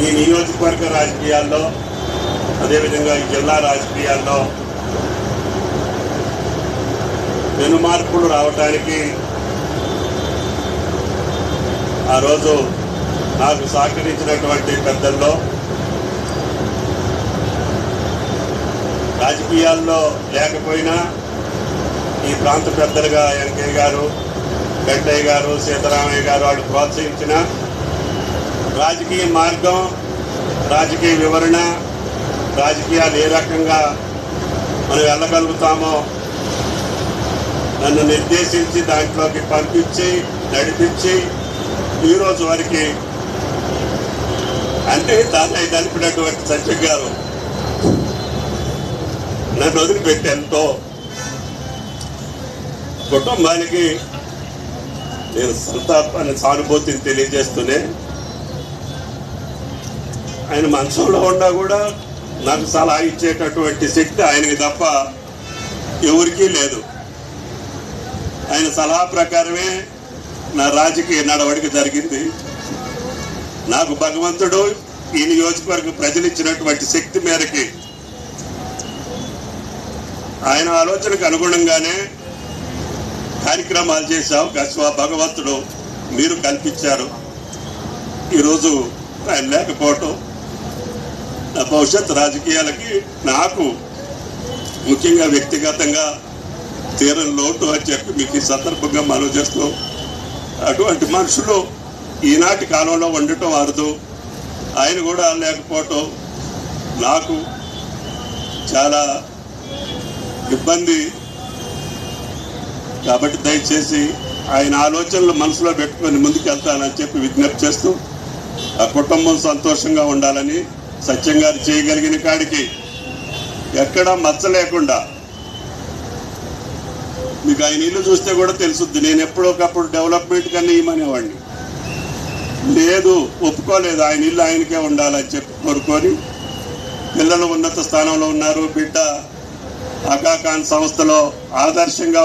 ఈ నియోజకవర్గ రాజకీయాల్లో అదేవిధంగా ఈ జిల్లా రాజకీయాల్లో పెను మార్పులు రావటానికి ఆ రోజు నాకు సహకరించినటువంటి పెద్దల్లో రాజకీయాల్లో లేకపోయినా ఈ ప్రాంత పెద్దలుగా ఎన్కే గారు వెంకయ్య గారు సీతారామయ్య గారు వాళ్ళు ప్రోత్సహించిన రాజకీయ మార్గం రాజకీయ వివరణ రాజకీయాలు ఏ రకంగా మనం వెళ్ళగలుగుతామో నన్ను నిర్దేశించి దాంట్లోకి పంపించి నడిపించి ఈరోజు వారికి అంటే దాన్ని నడిపినటువంటి సత్యం గారు నన్ను వదిలిపెట్టి ఎంతో కుటుంబానికి నేను సంతాపాన్ని సానుభూతిని తెలియజేస్తూనే ఆయన మనసులో ఉన్నా కూడా నాకు సలహా ఇచ్చేటటువంటి శక్తి ఆయనకి తప్ప ఎవరికీ లేదు. ఆయన సలహా ప్రకారమే నా రాజకీయ నడవడిక జరిగింది. నాకు భగవంతుడు ఈ నియోజకవర్గ ప్రజలు ఇచ్చినటువంటి శక్తి మేరకి. ఆయన ఆలోచనకు అనుగుణంగానే కార్యక్రమాలు చేసే అవకాశం ఆ భగవంతుడు మీరు కల్పించారు. ఈరోజు ఆయన లేకపోవటం భవిష్యత్ రాజకీయాలకి నాకు ముఖ్యంగా వ్యక్తిగతంగా తీరని లోటు అని చెప్పి మీకు ఈ సందర్భంగా మనవి చేస్తూ అటువంటి మనుషులు ఈనాటి కాలంలో ఉండటం అరుదు ఆయన కూడా లేకపోవటం నాకు చాలా ఇబ్బంది. కాబట్టి దయచేసి ఆయన ఆలోచనలు మనసులో పెట్టుకొని ముందుకెళ్తానని చెప్పి విజ్ఞప్తి చేస్తూ ఆ కుటుంబం సంతోషంగా ఉండాలని సత్యం గారు చేయగలిగిన కాడికి ఎక్కడా మచ్చ లేకుండా మీకు ఆయన ఇల్లు చూస్తే కూడా తెలుసుద్ది. నేను ఎప్పుడొకప్పుడు డెవలప్మెంట్ కన్నా ఇవ్వమనేవాడిని లేదు ఒప్పుకోలేదు. ఆయన ఇల్లు ఆయనకే ఉండాలని చెప్పి కోరుకొని పిల్లలు ఉన్నత స్థానంలో ఉన్నారు. బిడ్డ అకాకాన్ సంస్థలో ఆదర్శంగా